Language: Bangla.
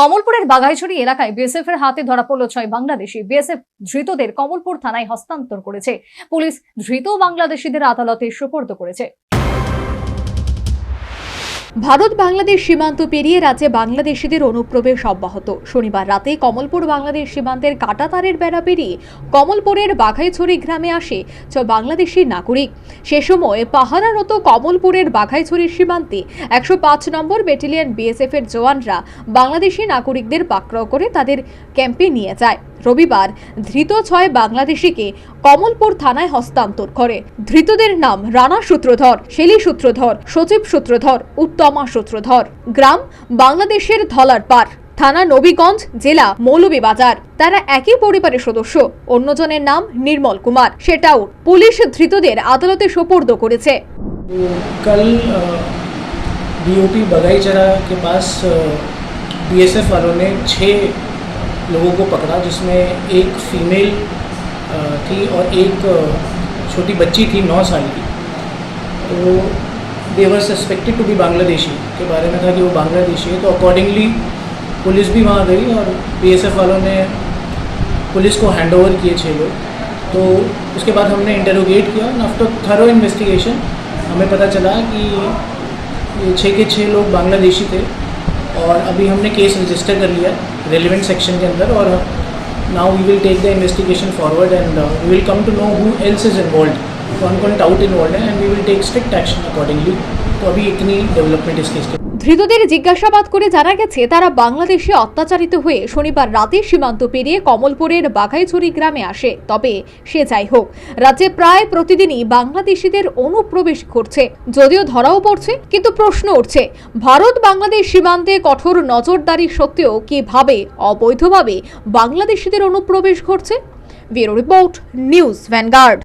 কমলপুরের বাঘাইছড়ি এলাকায় বিএসএফ এর হাতে ধরা পড়ল ছয় বাংলাদেশি। বিএসএফ ধৃতদের কমলপুর থানায় হস্তান্তর করেছে। পুলিশ ধৃত বাংলাদেশিদের আদালতে সুপর্দ করেছে। ভারত বাংলাদেশ সীমান্ত পেরিয়ে রাজ্যে বাংলাদেশিদের অনুপ্রবেশ অব্যাহত। শনিবার রাতে কমলপুর বাংলাদেশ সীমান্তের কাটাতারের বেড়া পেরিয়ে কমলপুরের বাঘাইছড়ি গ্রামে আসে ছ বাংলাদেশি নাগরিক। সে সময় পাহারারত কমলপুরের বাঘাইছড়ি সীমান্তে একশো পাঁচ নম্বর ব্যাটালিয়ন বিএসএফ এর জওয়ানরা বাংলাদেশি নাগরিকদের পাকড়াও করে তাদের ক্যাম্পে নিয়ে যায়। রবিবার ধৃত ছয় বাংলাদেশিকে কমলপুর থানায় হস্তান্তর করে। ধৃতদের নাম রানা সূত্রধর, শেলি সূত্রধর, সচিব সূত্রধর উত্তমা সূত্রধর গ্রাম বাংলাদেশের ধলারপাড় থানা নবীগঞ্জ জেলা মৌলভীবাজার তারা একই পরিবারের সদস্য অন্যজনের নাম নির্মল কুমার সেটাও পুলিশ ধৃতদের আদালতে সোপর্দ করেছে तो कल बीओपी बगाईचरा के पास बीएसएफ वालों ने छः लोगों को पकड़ा जिसमें एक फीमेल अ, थी और एक अ, छोटी बच्ची थी नौ साल की तो they were suspected to be Bangladeshi के बारे में था कि वो बांग्लादेशी है तो अकॉर्डिंगली पुलिस भी वहाँ गई और बीएसएफ वालों ने पुलिस को हैंड ओवर किए छः लोग। तो उसके बाद हमने इंटरोगेट किया एंड आफ्टर थरो इन्वेस्टिगेशन हमें पता चला कि ये छः के छः लोग बांग्लादेशी थे और अभी हमने केस रजिस्टर कर लिया रेलिवेंट सेक्शन के अंदर और now we will take the investigation forward and we will come to know who else is involve कौन कौन टाउट इन्वॉल्व है and we will take strict action accordingly तो अभी इतनी डेवलपमेंट इस केस के ধৃতদের জিজ্ঞাসাবাদ করে জানা গেছে তারা বাংলাদেশে অত্যাচারিত হয়ে শনিবার রাতে সীমান্ত পেরিয়ে কমলপুরের বাঘাইছড়ি গ্রামে আসে তবে সে যাই হোক রাজ্যে প্রায় প্রতিদিনই বাংলাদেশিদের অনুপ্রবেশ ঘটছে যদিও ধরাও পড়ছে কিন্তু প্রশ্ন উঠছে ভারত বাংলাদেশ সীমান্তে কঠোর নজরদারি সত্ত্বেও কিভাবে অবৈধভাবে বাংলাদেশিদের অনুপ্রবেশ ঘটছে ব্যুরো রিপোর্ট নিউজ ভ্যানগার্ড